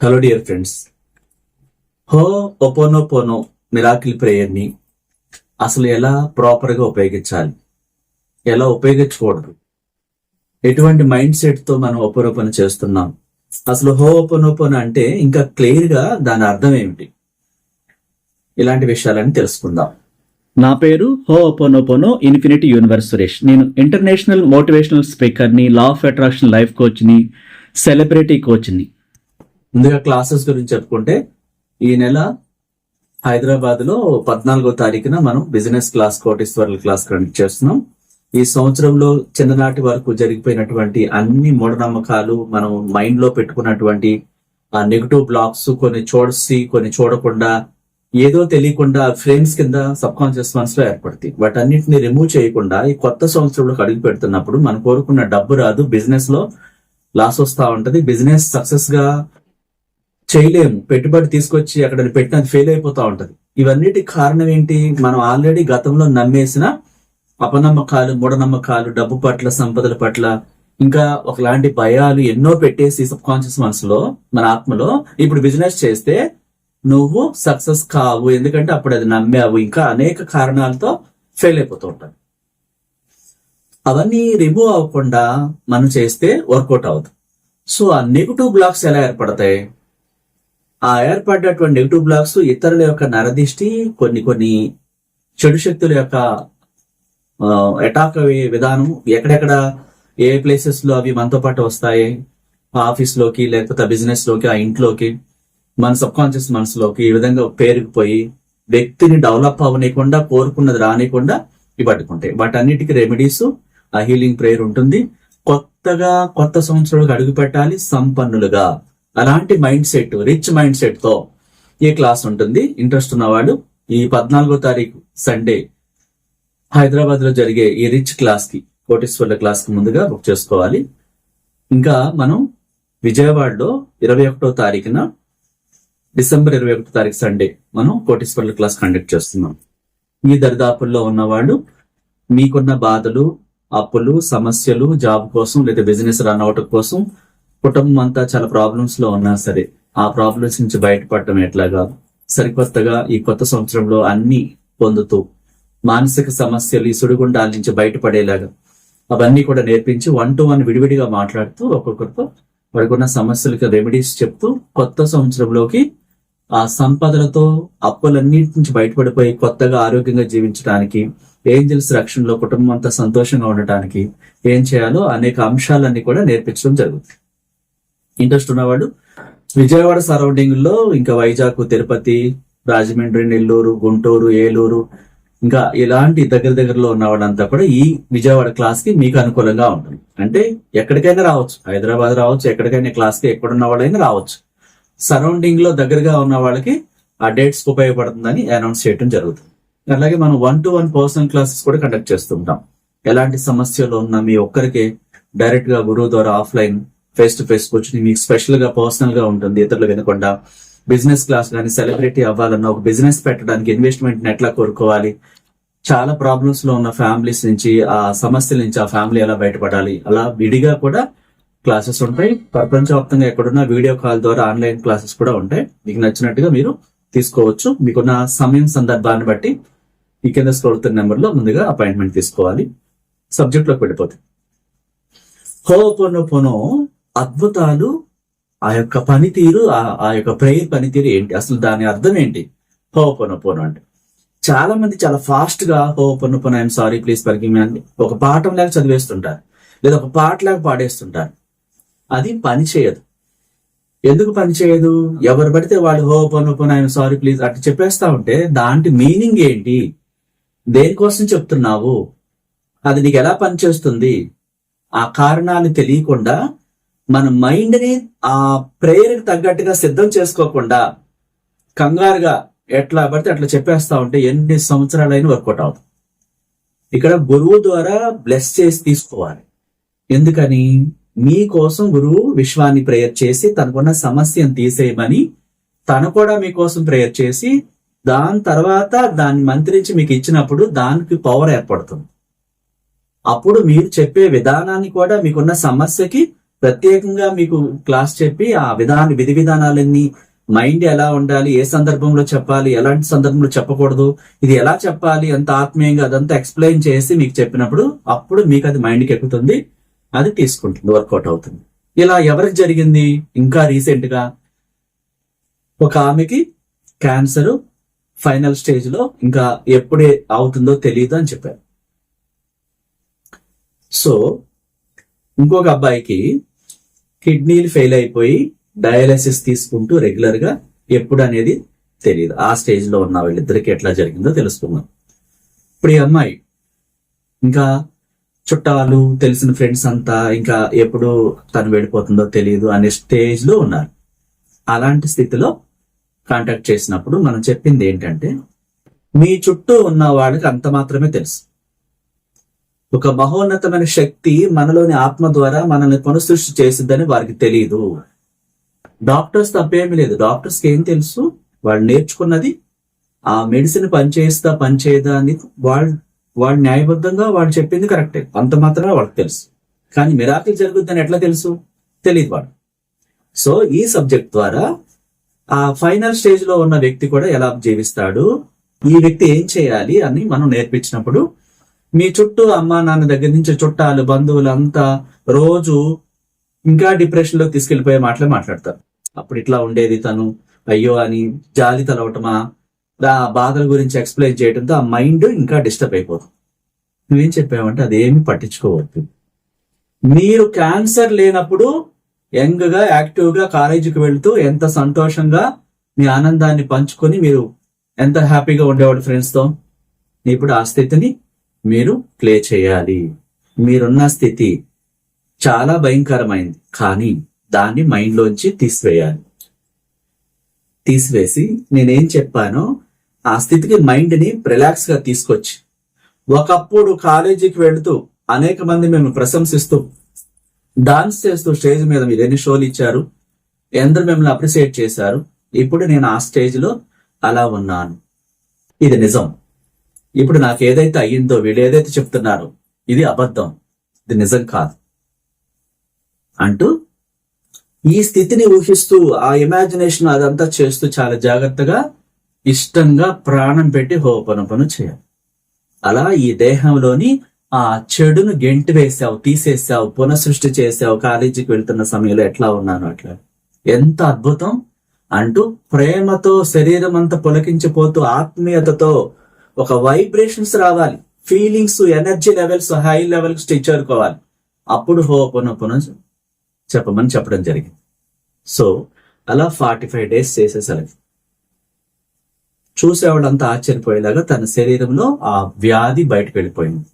Hello dear friends హో ఒపోనోపోనో miracle ప్రేయర్ని అసలు ఎలా ప్రాపర్గా ఉపయోగించాలి ఎలా ఉపయోగించకూడదు ఎటువంటి మైండ్ సెట్తో మనం ఒపోనోపోన చేస్తున్నాం అసలు హో ఒపోనోపోన అంటే ఇంకా క్లియర్గా దాని అర్థం ఏమిటి ఇలాంటి విషయాలని తెలుసుకుందాం నా పేరు హో ఒపోనోపోనో ఇన్ఫినిటీ యూనివర్స్ సురేష్ నేను ఇంటర్నేషనల్ మోటివేషనల్ స్పీకర్ని లా ఆఫ్ అట్రాక్షన్ లైఫ్ కోచ్ని సెలబ్రిటీ కోచ్ని ముందుగా క్లాసెస్ గురించి చెప్పుకుంటే ఈ నెల హైదరాబాద్లో పద్నాలుగో తారీఖున మనం బిజినెస్ క్లాస్ కోటేశ్వర్ల క్లాస్ కండక్ట్ చేస్తున్నాం. ఈ సంవత్సరంలో చిన్ననాటి వరకు జరిగిపోయినటువంటి అన్ని మూఢనమ్మకాలు మనం మైండ్లో పెట్టుకున్నటువంటి ఆ నెగిటివ్ బ్లాక్స్ కొన్ని చూడసి కొన్ని చూడకుండా ఏదో తెలియకుండా ఫ్రేమ్స్ కింద సబ్ కాన్షియస్ మనస్లో ఏర్పడతాయి. వాటన్నిటిని రిమూవ్ చేయకుండా ఈ కొత్త సంవత్సరంలో అడుగు పెడుతున్నప్పుడు మనం కోరుకున్న డబ్బు రాదు బిజినెస్లో లాస్ వస్తా ఉంటది. బిజినెస్ సక్సెస్గా చేయలేము. పెట్టుబడి తీసుకొచ్చి అక్కడ పెట్టినది ఫెయిల్ అయిపోతా ఉంటది. ఇవన్నిటి కారణం ఏంటి? మనం ఆల్రెడీ గతంలో నమ్మేసిన అపనమ్మకాలు మూఢనమ్మకాలు డబ్బు పట్ల సంపదల పట్ల ఇంకా ఒకలాంటి భయాలు ఎన్నో పెట్టేసి సబ్ కాన్షియస్ మనసులో మన ఆత్మలో ఇప్పుడు బిజినెస్ చేస్తే నువ్వు సక్సెస్ కావు. ఎందుకంటే అప్పుడు అది నమ్మావు. ఇంకా అనేక కారణాలతో ఫెయిల్ అయిపోతూ ఉంటావు అవన్నీ రిమూవ్ అవ్వకుండా మనం చేస్తే వర్కౌట్ అవుతుంది సో ఆ నెగిటివ్ బ్లాక్స్ ఎలా ఏర్పడతాయి? ఆ ఏర్పడ్డటువంటి నెగిటివ్ బ్లాక్స్ ఇతరుల యొక్క నరదిష్టి కొన్ని కొన్ని చెడు శక్తుల యొక్క అటాక్ అయ్యే విధానం ఎక్కడెక్కడ ఏ ప్లేసెస్లో అవి మనతో పాటు వస్తాయి? ఆఫీస్లోకి లేకపోతే బిజినెస్లోకి ఆ ఇంట్లోకి మన సబ్ కాన్షియస్ మనసులోకి ఈ విధంగా పేరుకుపోయి వ్యక్తిని డెవలప్ అవనీయకుండా కోరుకున్నది రానియకుండా ఇవి పట్టుకుంటాయి. వాటన్నిటికీ రెమెడీస్ ఆ హీలింగ్ ప్రేయర్ ఉంటుంది. కొత్తగా కొత్త సంవత్సరాలకు అడుగు పెట్టాలి సంపన్నులుగా. అలాంటి మైండ్ సెట్ రిచ్ మైండ్ సెట్తో ఈ క్లాస్ ఉంటుంది? ఇంట్రెస్ట్ ఉన్నవాడు ఈ పద్నాలుగో తారీఖు సండే హైదరాబాద్లో జరిగే ఈ రిచ్ క్లాస్కి కోటేశ్వర్ల క్లాస్కి ముందుగా బుక్ చేసుకోవాలి. ఇంకా మనం విజయవాడలో ఇరవై ఒకటో తారీఖున డిసెంబర్ ఇరవై ఒకటో తారీఖు సండే మనం కోటేశ్వర్ల క్లాస్ కండక్ట్ చేస్తున్నాం. మీ దరిదాపుల్లో ఉన్నవాళ్ళు మీకున్న బాధలు అప్పులు సమస్యలు జాబ్ కోసం లేదా బిజినెస్ రన్ అవటం కోసం కుటుంబం అంతా చాలా ప్రాబ్లమ్స్లో ఉన్నా సరే ఆ ప్రాబ్లమ్స్ నుంచి బయటపడటం ఎట్లాగా? సరికొత్తగా ఈ కొత్త సంవత్సరంలో అన్ని పొందుతూ మానసిక సమస్యలు ఈ సుడిగుండాల నుంచి బయటపడేలాగా అవన్నీ కూడా నేర్పించి వన్ టు వన్ విడివిడిగా మాట్లాడుతూ ఒక్కొక్కరితో వాడికున్న సమస్యలకి రెమెడీస్ చెప్తూ కొత్త సంవత్సరంలోకి ఆ సంపదలతో అప్పులన్నిటి నుంచి బయటపడిపోయి కొత్తగా ఆరోగ్యంగా జీవించడానికి ఏంజల్స్ రక్షణలో కుటుంబం అంతా సంతోషంగా ఉండటానికి ఏం చేయాలో అనేక అంశాలన్నీ కూడా నేర్పించడం జరుగుతుంది. ఇంట్రెస్ట్ ఉన్నవాడు విజయవాడ సరౌండింగ్లో ఇంకా వైజాగ్ తిరుపతి రాజమండ్రి నెల్లూరు గుంటూరు ఏలూరు ఇంకా ఇలాంటి దగ్గర దగ్గరలో ఉన్న వాళ్ళంతా కూడా ఈ విజయవాడ క్లాస్కి మీకు అనుకూలంగా ఉంటుంది. అంటే ఎక్కడికైనా రావచ్చు. హైదరాబాద్ రావచ్చు ఎక్కడికైనా క్లాస్కి ఎక్కడున్న వాళ్ళైనా రావచ్చు. సరౌండింగ్లో దగ్గరగా ఉన్న వాళ్ళకి ఆ డేట్స్ ఉపయోగపడుతుందని అనౌన్స్ చేయడం జరుగుతుంది. అలాగే మనం one to one personal classes కూడా కండక్ట్ చేస్తుంటాం ఎలాంటి సమస్యలు ఉన్నా మీ ఒక్కరికి డైరెక్ట్గా గురువు ద్వారా ఆఫ్లైన్ ఫేస్ టు ఫేస్ కూర్చుని మీకు స్పెషల్గా పర్సనల్గా ఉంటుంది ఇతరులు వినకుండా. బిజినెస్ క్లాస్ కానీ సెలబ్రిటీ అవ్వాలన్నా ఒక బిజినెస్ పెట్టడానికి ఇన్వెస్ట్మెంట్ ఎట్లా కోరుకోవాలి? చాలా ప్రాబ్లమ్స్లో ఉన్న ఫ్యామిలీస్ నుంచి ఆ సమస్యల నుంచి ఆ ఫ్యామిలీ ఎలా బయటపడాలి? అలా విడిగా కూడా క్లాసెస్ ఉంటాయి. ప్రపంచవ్యాప్తంగా ఎక్కడున్నా వీడియో కాల్ ద్వారా ఆన్లైన్ క్లాసెస్ కూడా ఉంటాయి. మీకు నచ్చినట్టుగా మీరు తీసుకోవచ్చు. మీకున్న సమయం సందర్భాన్ని బట్టి ఈ కింద స్క్రోల్ నెంబర్లో ముందుగా అపాయింట్మెంట్ తీసుకోవాలి. సబ్జెక్ట్లోకి వెళ్ళిపోతుంది హోపోనోపోనో అద్భుతాలు ఆ యొక్క పనితీరు ఆ- యొక్క ప్రేయర్ పనితీరు ఏంటి? అసలు దాని అర్థం ఏంటి? హోపోనోపోనో అంటే. చాలా మంది చాలా ఫాస్ట్గా ho'oponopono I'm sorry please forgive me అని ఒక పాఠం లాగా చదివేస్తుంటారు. లేదా ఒక పాట లాగా పాడేస్తుంటారు. అది పని చేయదు. ఎందుకు పని చేయదు? ఎవరు పడితే వాళ్ళు హోపోనోపోనో ఐఎమ్ సారీ ప్లీజ్ అట్లా చెప్పేస్తా ఉంటే దాంట్ మీనింగ్ ఏంటి? దేనికోసం చెప్తున్నావు? అది నీకు ఎలా పనిచేస్తుంది? ఆ కారణాలు తెలియకుండా మన మైండ్ని ఆ ప్రేయర్కి తగ్గట్టుగా సిద్ధం చేసుకోకుండా కంగారుగా ఎట్లా పడితే అట్లా చెప్పేస్తా ఉంటే ఎన్ని సంవత్సరాలైనా వర్కౌట్ అవుతుంది ఇక్కడ గురువు ద్వారా బ్లెస్ చేసి తీసుకోవాలి. ఎందుకని? మీకోసం గురువు విశ్వాన్ని ప్రేయర్ చేసి తనకున్న సమస్యను తీసేయమని తను కూడా మీకోసం ప్రేయర్ చేసి దాని తర్వాత దాన్ని మంత్రించి మీకు ఇచ్చినప్పుడు దానికి పవర్ ఏర్పడుతుంది. అప్పుడు మీరు చెప్పే విధానాన్ని కూడా మీకున్న సమస్యకి ప్రత్యేకంగా మీకు క్లాస్ చెప్పి ఆ విధాన విధి విధానాలన్నీ మైండ్ ఎలా ఉండాలి ఏ సందర్భంలో చెప్పాలి ఎలాంటి సందర్భంలో చెప్పకూడదు ఇది ఎలా చెప్పాలి అంత ఆత్మీయంగా అదంతా ఎక్స్ప్లెయిన్ చేసి మీకు చెప్పినప్పుడు అప్పుడు మీకు అది మైండ్కి ఎక్కుతుంది అది తీసుకుంటుంది వర్కౌట్ అవుతుంది. ఇలా ఎవరికి జరిగింది? ఇంకా రీసెంట్గా ఒక ఆమెకి క్యాన్సర్ ఫైనల్ స్టేజ్లో ఇంకా ఎప్పుడే అవుతుందో తెలియదు అని చెప్పారు. సో ఇంకొక అబ్బాయికి కిడ్నీలు ఫెయిల్ అయిపోయి డయాలసిస్ తీసుకుంటూ రెగ్యులర్గా ఎప్పుడు అనేది తెలియదు ఆ స్టేజ్లో ఉన్న వీళ్ళిద్దరికి ఎట్లా జరిగిందో తెలుసుకుందాం. ఇప్పుడు ఈ అమ్మాయి ఇంకా చుట్టాలు తెలిసిన ఫ్రెండ్స్ అంతా ఇంకా ఎప్పుడు తను వెళ్ళిపోతుందో తెలియదు అనే స్టేజ్లో ఉన్నారు. అలాంటి స్థితిలో కాంటాక్ట్ చేసినప్పుడు మనం చెప్పింది ఏంటంటే మీ చుట్టూ ఉన్న వాళ్ళకి అంత మాత్రమే తెలుసు. ఒక మహోన్నతమైన శక్తి మనలోని ఆత్మ ద్వారా మనల్ని పునఃసృష్టి చేసిద్దని వారికి తెలియదు. డాక్టర్స్ తప్పేమీ లేదు. డాక్టర్స్ ఏం తెలుసు? వాళ్ళు నేర్చుకున్నది ఆ మెడిసిన్ పనిచేస్తా పనిచేయదా అని వాళ్ళు వాళ్ళు న్యాయబద్ధంగా వాళ్ళు చెప్పింది కరెక్టే. అంత మాత్రమే వాళ్ళకి తెలుసు. కానీ మిరాకిల్ జరుగుద్దని ఎట్లా తెలుసు? తెలియదు వాడు సో ఈ సబ్జెక్ట్ ద్వారా ఆ ఫైనల్ స్టేజ్లో ఉన్న వ్యక్తి కూడా ఎలా జీవిస్తాడు? ఈ వ్యక్తి ఏం చేయాలి అని మనం నేర్పించినప్పుడు మీ చుట్టూ అమ్మా నాన్న దగ్గర నుంచి చుట్టాలు బంధువులు అంతా రోజు ఇంకా డిప్రెషన్లో తీసుకెళ్ళిపోయే మాటలే మాట్లాడతారు. అప్పుడు ఇట్లా ఉండేది తను. అయ్యో అని జాలి తలవటమా ఆ బాధల గురించి ఎక్స్ప్లెయిన్ చేయడంతో ఆ మైండ్ ఇంకా డిస్టర్బ్ అయిపోతుంది. నువ్వేం చెప్పావంటే అదేమి పట్టించుకోవద్దు. మీరు క్యాన్సర్ లేనప్పుడు యంగ్గా యాక్టివ్గా కాలేజీకి వెళ్తూ ఎంత సంతోషంగా మీ ఆనందాన్ని పంచుకొని మీరు ఎంత హ్యాపీగా ఉండేవాడు ఫ్రెండ్స్తో ఇప్పుడు ఆ స్థితిని మీరు ప్లే చేయాలి. మీరున్న స్థితి చాలా భయంకరమైంది. కానీ దాన్ని మైండ్లోంచి తీసివేయాలి. తీసివేసి నేనేం చెప్పానో ఆ స్థితికి మైండ్ని రిలాక్స్గా తీసుకొచ్చి ఒకప్పుడు కాలేజీకి వెళుతూ అనేక మంది మేము ప్రశంసిస్తూ డాన్స్ చేస్తూ స్టేజ్ మీద మీరు ఎన్ని షోలు ఇచ్చారు? ఎందరు మిమ్మల్ని అప్రిసియేట్ చేశారు? ఇప్పుడు నేను ఆ స్టేజ్లో అలా ఉన్నాను. ఇది నిజం. ఇప్పుడు నాకు ఏదైతే అయ్యిందో వీళ్ళు ఏదైతే చెప్తున్నారో ఇది అబద్ధం. ఇది నిజం కాదు. అంటూ ఈ స్థితిని ఊహిస్తూ ఆ ఇమాజినేషన్ అదంతా చేస్తూ చాలా జాగ్రత్తగా ఇష్టంగా ప్రాణం పెట్టి హోపనపను చేయాలి. అలా ఈ దేహంలోని ఆ చెడును గెంటి వేసావు తీసేసావు పునఃసృష్టి చేసావు కాలేజీకి వెళ్తున్న సమయంలో ఎట్లా ఉన్నాను అట్లా. ఎంత అద్భుతం! అంటూ ప్రేమతో శరీరం అంతా పులకించిపోతూ ఆత్మీయతతో ఒక వైబ్రేషన్స్ రావాలి. Feelings energy levels high levels చేరుకోవాలి. అప్పుడు హోపనొప్పను చెప్పమని చెప్పడం జరిగింది. సో అలా ఫార్టీ ఫైవ్ డేస్ చేసేసరికి చూసేవాళ్ళంతా ఆశ్చర్యపోయేలాగా తన శరీరంలో ఆ వ్యాధి బయటకు వెళ్ళిపోయింది.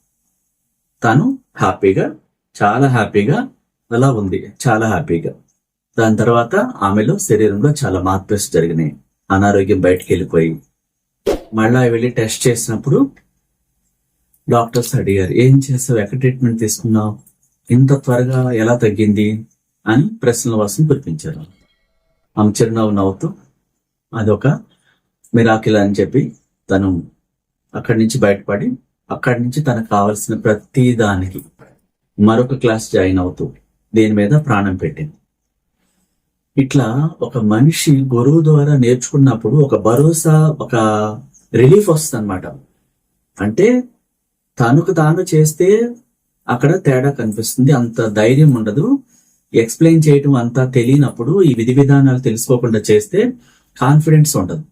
తను హ్యాపీగా చాలా హ్యాపీగా అలా ఉంది చాలా హ్యాపీగా. దాని తర్వాత ఆమెలో శరీరంలో చాలా మార్పులు జరిగినాయి. అనారోగ్యం బయటకు వెళ్ళిపోయి మళ్ళీ వెళ్ళి టెస్ట్ చేసినప్పుడు డాక్టర్స్ అడిగారు ఏం చేసావు? ఎక్కడ ట్రీట్మెంట్ తీసుకున్నావు? ఇంత త్వరగా ఎలా తగ్గింది? అని ప్రశ్నల వర్షం కురిపించారు. ఆమె చిరునవ్వు నవ్వుతూ అదొక మిరాకిల్ అని చెప్పి తను అక్కడి నుంచి బయటపడి అక్కడి నుంచి తనకు కావలసిన ప్రతి దానికి మరొక క్లాస్ జాయిన్ అవుతూ దీని మీద ప్రాణం పెట్టింది. ఇట్లా ఒక మనిషి గురువు ద్వారా నేర్చుకున్నప్పుడు ఒక భరోసా ఒక రిలీఫ్ వస్తుంది అనమాట అంటే తనకు తాను చేస్తే అక్కడ తేడా కనిపిస్తుంది అంత ధైర్యం ఉండదు. ఎక్స్ప్లెయిన్ చేయటం అంతా తెలియనప్పుడు ఈ విధి విధానాలు తెలుసుకోకుండా చేస్తే కాన్ఫిడెన్స్ ఉండదు.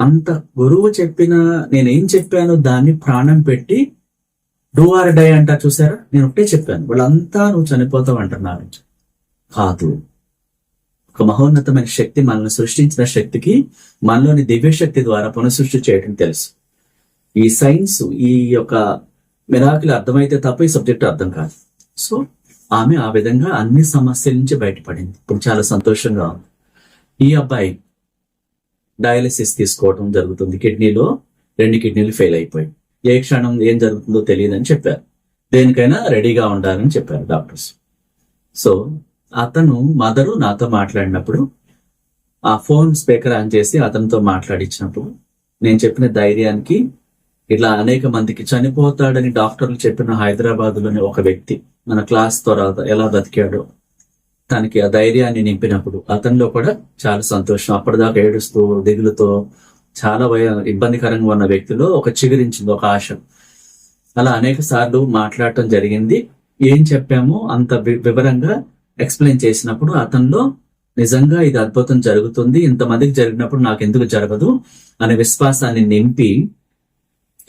అంత గురువు చెప్పిన నేనేం చెప్పానో దాన్ని ప్రాణం పెట్టి డూ ఆర్ డై అంటా చూసారా? నేను ఒకటే చెప్పాను. వాళ్ళంతా నువ్వు చనిపోతావు అంటున్నారు. కాదు. ఒక మహోన్నతమైన శక్తి మనల్ని సృష్టించిన శక్తికి మనలోని దివ్య శక్తి ద్వారా పునఃసృష్టి చేయడం తెలుసు. ఈ సైన్స్ ఈ యొక్క మిరాకులు అర్థమైతే తప్ప ఈ సబ్జెక్ట్ అర్థం కాదు. సో ఆమె ఆ విధంగా అన్ని సమస్యల నుంచి బయటపడింది. ఇప్పుడు చాలా సంతోషంగా ఉంది. ఈ అబ్బాయి డయాలసిస్ తీసుకోవడం జరుగుతుంది. కిడ్నీలో రెండు కిడ్నీలు ఫెయిల్ అయిపోయి ఏ క్షణం ఏం జరుగుతుందో తెలియదని చెప్పారు. దేనికైనా రెడీగా ఉండాలని చెప్పారు డాక్టర్స్. సో అతను మదరు నాతో మాట్లాడినప్పుడు ఆ ఫోన్ స్పీకర్ ఆన్ చేసి అతనితో మాట్లాడించినప్పుడు నేను చెప్పిన ధైర్యానికి ఇట్లా అనేక మందికి చనిపోతాడని డాక్టర్లు చెప్పిన హైదరాబాద్లోని ఒక వ్యక్తి మన క్లాస్ తర్వాత ఎలా బతికాడో తనకి ఆ ధైర్యాన్ని నింపినప్పుడు అతనిలో కూడా చాలా సంతోషం. అప్పటిదాకా ఏడుస్తూ దిగులుతో చాలా భయ- ఇబ్బందికరంగా ఉన్న వ్యక్తిలో ఒక చిగురించింది ఒక ఆశ. అలా అనేక సార్లు మాట్లాడటం జరిగింది. ఏం చెప్పామో అంత వి- వివరంగా ఎక్స్ప్లెయిన్ చేసినప్పుడు అతనిలో నిజంగా ఇది అద్భుతం జరుగుతుంది ఇంతమందికి జరిగినప్పుడు నాకు ఎందుకు జరగదు అనే విశ్వాసాన్ని నింపి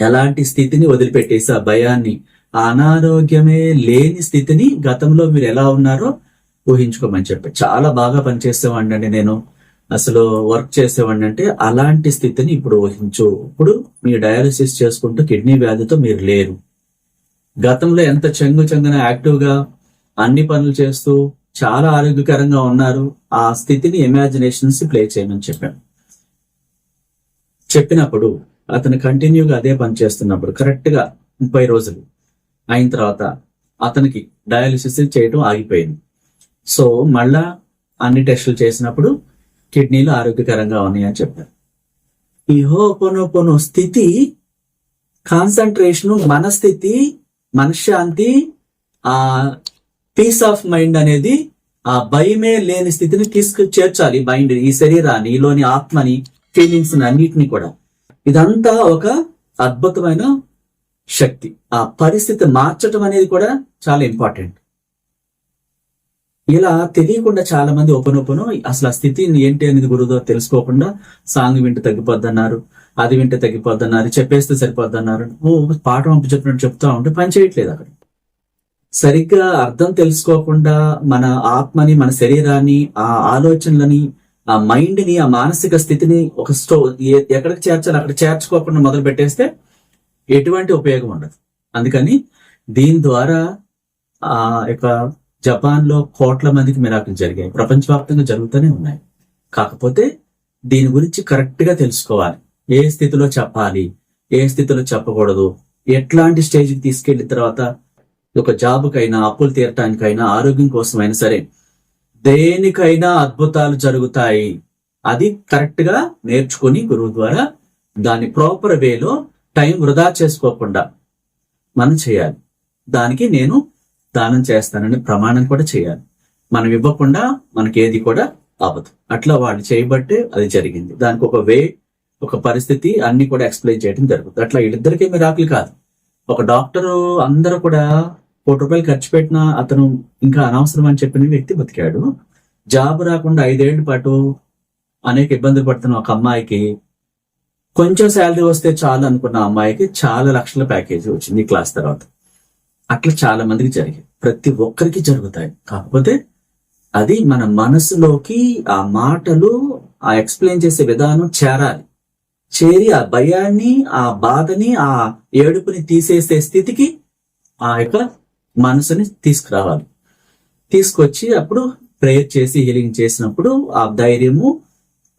ఎలాంటి స్థితిని వదిలిపెట్టేసి ఆ భయాన్ని అనారోగ్యమే లేని స్థితిని గతంలో మీరు ఎలా ఉన్నారో ఊహించుకోమని చెప్పి. చాలా బాగా పనిచేసేవాడిని అండి నేను. అసలు వర్క్ చేసేవాడిని అంటే అలాంటి స్థితిని ఇప్పుడు ఊహించు. ఇప్పుడు మీ డయాలసిస్ చేసుకుంటూ కిడ్నీ వ్యాధితో మీరు లేరు. గతంలో ఎంత చెంగు చెంగున యాక్టివ్గా అన్ని పనులు చేస్తూ చాలా ఆరోగ్యకరంగా ఉన్నారు. ఆ స్థితిని ఇమాజినేషన్స్ ప్లే చేయమని చెప్పాను. చెప్పినప్పుడు అతను కంటిన్యూగా అదే పని చేస్తున్నప్పుడు కరెక్ట్గా ముప్పై రోజులు అయిన తర్వాత అతనికి డయాలిసిస్ చేయడం ఆగిపోయింది. సో మళ్ళా అన్ని టెస్టులు చేసినప్పుడు కిడ్నీలు ఆరోగ్యకరంగా ఉన్నాయని చెప్పారు ఈ హోపోనోపోనో స్థితి కాన్సన్ట్రేషన్ మన స్థితి మనశ్శాంతి ఆ పీస్ ఆఫ్ మైండ్ అనేది ఆ భయమే లేని స్థితిని తీసుకు చేర్చాలి మైండ్ ఈ శరీరాన్ని ఈలోని ఆత్మని ఫీలింగ్స్ అన్నిటిని కూడా. ఇదంతా ఒక అద్భుతమైన శక్తి. ఆ పరిస్థితి మార్చటం అనేది కూడా చాలా ఇంపార్టెంట్ ఇలా తెలియకుండా చాలా మంది ఓపెన్ అసలు ఆ స్థితి ఏంటి అనేది గురుదో తెలుసుకోకుండా సాంగ్ వింటే తగ్గిపోద్దన్నారు అది వింటే తగ్గిపోద్దన్నారు చెప్పేస్తే సరిపోద్దన్నారు. ఓ పాట పంపి చెప్పినట్టు చెప్తా ఉంటే పని చేయట్లేదు అక్కడ. సరిగ్గా అర్థం తెలుసుకోకుండా మన ఆత్మని మన శరీరాన్ని ఆ ఆలోచనలని ఆ మైండ్ని ఆ మానసిక స్థితిని ఒక స్టో ఎక్కడికి చేర్చాలి అక్కడ చేర్చుకోకుండా మొదలు పెట్టేస్తే ఎటువంటి ఉపయోగం ఉండదు. అందుకని దీని ద్వారా ఆ యొక్క జపాన్లో కోట్ల మందికి మిరాకులు జరిగాయి. ప్రపంచవ్యాప్తంగా జరుగుతూనే ఉన్నాయి. కాకపోతే దీని గురించి కరెక్ట్గా తెలుసుకోవాలి. ఏ స్థితిలో చెప్పాలి? ఏ స్థితిలో చెప్పకూడదు? ఎట్లాంటి స్టేజ్కి తీసుకెళ్ళిన తర్వాత ఒక జాబుకైనా అప్పులు తీరటానికైనా ఆరోగ్యం కోసమైనా సరే దేనికైనా అద్భుతాలు జరుగుతాయి. అది కరెక్ట్గా నేర్చుకుని గురువు ద్వారా దాని ప్రాపర్ వేలో టైం వృధా చేసుకోకుండా మనం చేయాలి. దానికి నేను దానం చేస్తానని ప్రమాణం కూడా చేయాలి. మనం ఇవ్వకుండా మనకి ఏది కూడా అవ్వదు. అట్లా వాళ్ళు చేయబట్టే అది జరిగింది. దానికి ఒక వే ఒక పరిస్థితి అన్ని కూడా ఎక్స్ప్లెయిన్ చేయడం జరుగుతుంది. అట్లా వీళ్ళిద్దరికీ మిరాకులు కాదు. ఒక డాక్టరు అందరూ కూడా కోటి రూపాయలు ఖర్చు పెట్టినా అతను ఇంకా అనవసరం అని చెప్పిన వ్యక్తి బతికాడు. జాబ్ రాకుండా ఐదేళ్ళ పాటు అనేక ఇబ్బందులు పడుతున్న ఒక అమ్మాయికి కొంచెం శాలరీ వస్తే చాలు అనుకున్న అమ్మాయికి చాలా లక్షల ప్యాకేజీ వచ్చింది క్లాస్ తర్వాత. అట్లా చాలా మందికి జరిగాయి. ప్రతి ఒక్కరికి జరుగుతాయి. కాకపోతే అది మన మనసులోకి ఆ మాటలు ఆ ఎక్స్ప్లెయిన్ చేసే విధానం చేరాలి. చేరి ఆ భయాన్ని ఆ బాధని ఆ ఏడుపుని తీసేసే స్థితికి ఆ యొక్క మనసుని తీసుకురావాలి. తీసుకొచ్చి అప్పుడు ప్రేయర్ చేసి హీలింగ్ చేసినప్పుడు ఆ ధైర్యము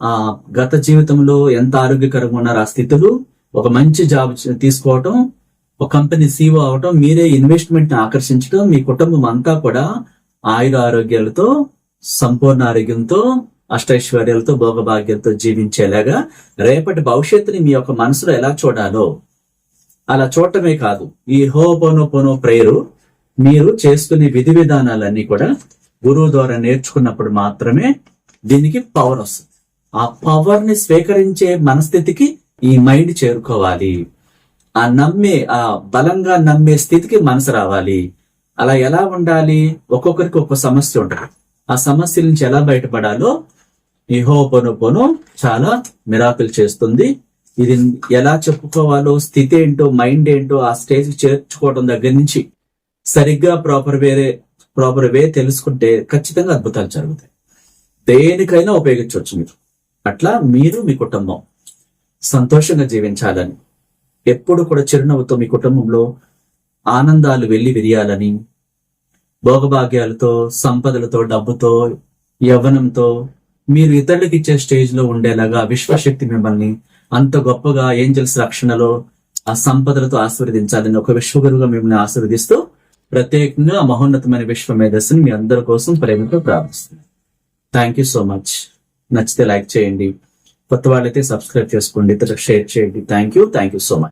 ఆ గత జీవితంలో ఎంత ఆరోగ్యకరంగా ఉన్నారు ఆ స్థితులు ఒక మంచి జాబ్ తీసుకోవటం ఒక కంపెనీ సీఓ అవటం మీరే ఇన్వెస్ట్మెంట్ని ఆకర్షించడం మీ కుటుంబం అంతా కూడా ఆయుర ఆరోగ్యాలతో సంపూర్ణ ఆరోగ్యంతో అష్టైశ్వర్యాలతో భోగభాగ్యాలతో జీవించేలాగా రేపటి భవిష్యత్తుని మీ యొక్క మనసులో ఎలా చూడాలో అలా చూడటమే కాదు. ఈ హోపోనోపోనో ప్రేయరు మీరు చేసుకునే విధి విధానాలన్నీ కూడా గురువు ద్వారా నేర్చుకున్నప్పుడు మాత్రమే దీనికి పవర్ వస్తుంది. ఆ పవర్ని స్వీకరించే మనస్థితికి ఈ మైండ్ చేరుకోవాలి. ఆ నమ్మే ఆ బలంగా నమ్మే స్థితికి మనసు రావాలి. అలా ఎలా ఉండాలి? ఒక్కొక్కరికి ఒక్కొక్క సమస్య ఉంటుంది. ఆ సమస్య నుంచి ఎలా బయటపడాలో ఈ పొను చాలా మిరాకిల్ చేస్తుంది. ఇది ఎలా చెప్పుకోవాలో స్థితి ఏంటో మైండ్ ఏంటో ఆ స్టేజ్ చేర్చుకోవడం దగ్గర నుంచి సరిగ్గా ప్రాపర్ వేరే ప్రాపర్ వే తెలుసుకుంటే ఖచ్చితంగా అద్భుతాలు జరుగుతాయి. దేనికైనా ఉపయోగించవచ్చు మీరు. అట్లా మీరు మీ కుటుంబం సంతోషంగా జీవించాలని ఎప్పుడు కూడా చిరునవ్వుతో మీ కుటుంబంలో ఆనందాలు వెళ్ళి విరియాలని భోగభాగ్యాలతో సంపదలతో డబ్బుతో యవ్వనంతో మీరు ఇతరులకు ఇచ్చే స్టేజ్లో ఉండేలాగా విశ్వశక్తి మిమ్మల్ని అంత గొప్పగా ఏంజల్స్ రక్షణలో ఆ సంపదలతో ఆశీర్వదించాలని ఒక విశ్వగురుగా మిమ్మల్ని ఆశీర్వదిస్తూ ప్రత్యేకంగా మహోన్నతమైన విశ్వ మేధస్సుని మీ అందరి కోసం ప్రేమతో ప్రార్థిస్తున్నాను థ్యాంక్ యూ సో మచ్ నచ్చితే లైక్ చేయండి. కొత్త వాళ్ళైతే సబ్స్క్రైబ్ చేసుకోండి. ఇతరులకు షేర్ చేయండి. Thank you thank you so much